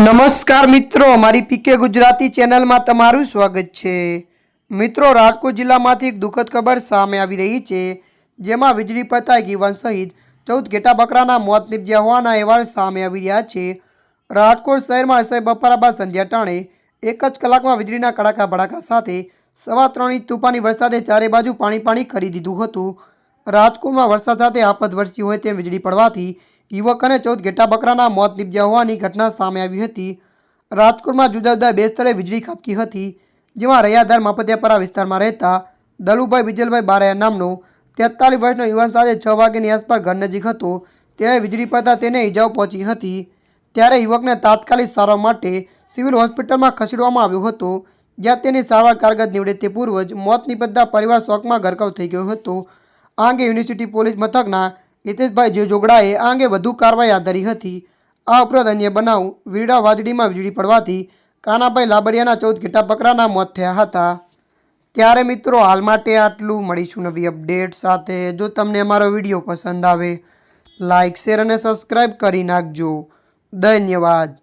નમસ્કાર મિત્રો મારી પીકે ગુજરાતી ચેનલમાં તમારું સ્વાગત છે. મિત્રો, રાજકોટ જિલ્લામાંથી એક દુઃખદ ખબર સામે આવી રહી છે, જેમાં વીજળી પડતા યુવાન સહિત ચૌદ ઘેટા બકરાના મોત નીપજ્યા હોવાના અહેવાલ સામે આવી રહ્યા છે. રાજકોટ શહેરમાં અસહ્ય બપોરા બાદ સંધ્યા ટાણે એક જ કલાકમાં વીજળીના કડાકા ભડાકા સાથે સવા ત્રણ ઇંચ તૂફાની વરસાદે ચારે બાજુ પાણી પાણી કરી દીધું હતું. રાજકોટમાં વરસાદ સાથે આફત વરસી હોય તેમ વીજળી પડવાથી યુવક અને ચૌદ ઘેટા બકરાના મોત નીપજ્યા હોવાની ઘટના સામે આવી હતી. રાજકોટમાં જુદા જુદા બે સ્થળે વીજળી ખાબકી હતી, જેમાં રૈયાધાર માપતિયાપરા વિસ્તારમાં રહેતા દલુભાઈ વિજલભાઈ બારૈયા નામનો તેતાલીસ વર્ષનો યુવાન સાથે છ વાગ્યાની આસપાસ ઘર નજીક હતો. ત્યારે વીજળી પડતા તેને ઈજાઓ પહોંચી હતી. ત્યારે યુવકને તાત્કાલિક સારવાર માટે સિવિલ હોસ્પિટલમાં ખસેડવામાં આવ્યો હતો, જ્યાં તેની સારવાર કારગત નીવડે તે પૂર્વ જ મોત નિપજતા પરિવાર શોકમાં ગરકાવ થઈ ગયો હતો. આ અંગે યુનિવર્સિટી પોલીસ મથકના હિતેશભાઈ જે જોગડાએ આ અંગે વધુ કાર્યવાહી હાથ ધરી હતી. આ ઉપરાંત અન્ય બનાવ વીરડા વાજડીમાં વીજળી પડવાથી કાનાભાઈ લાબરિયાના ચૌદ ઘેટા બકરાના મોત થયા હતા. ત્યારે મિત્રો હાલ માટે આટલું. મળીશું નવી અપડેટ સાથે. જો તમને અમારો વીડિયો પસંદ આવે લાઇક શેર અને સબસ્ક્રાઈબ કરી નાખજો. ધન્યવાદ.